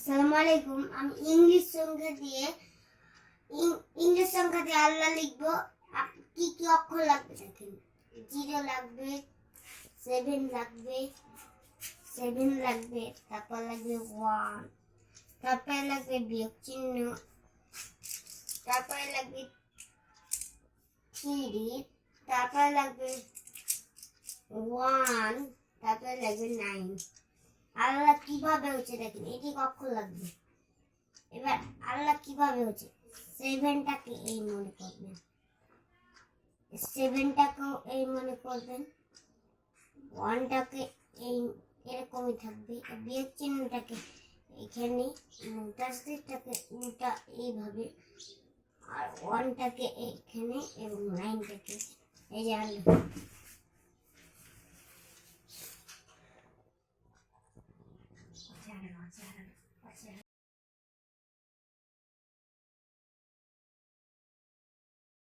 আসসালামু আলাইকুম আমি ইংলিশ সংখ্যা দিয়ে ইংলিশ সংখ্যা দিয়ে আল্লাহ লিখব কি কি অক্ষর লাগবে দেখেন জিরো লাগবে সেভেন লাগবে সেভেন লাগবে তারপর লাগবে ওয়ান তারপরে লাগবে বিয়োগ চিহ্ন তারপরে লাগবে থ্রি তারপরে লাগবে ওয়ান তারপরে লাগবে নাইন আল্লাহ কীভাবে হচ্ছে দেখেন এটি কখন লাগবে। এবার আল্লাহ কীভাবে হচ্ছে সেভেনটাকে এই মনে করবেন। সেভেনটাকেও এই মনে করবেন ওয়ানটাকে এই, এরকমই থাকবে। বিয়োগ চিহ্নটাকে এখানে তাসদিরটাকে উল্টা এইভাবে, আর ওয়ানটাকে এখানে এবং নাইনটাকে এই যে আল্লাহ। 我下来了我下了我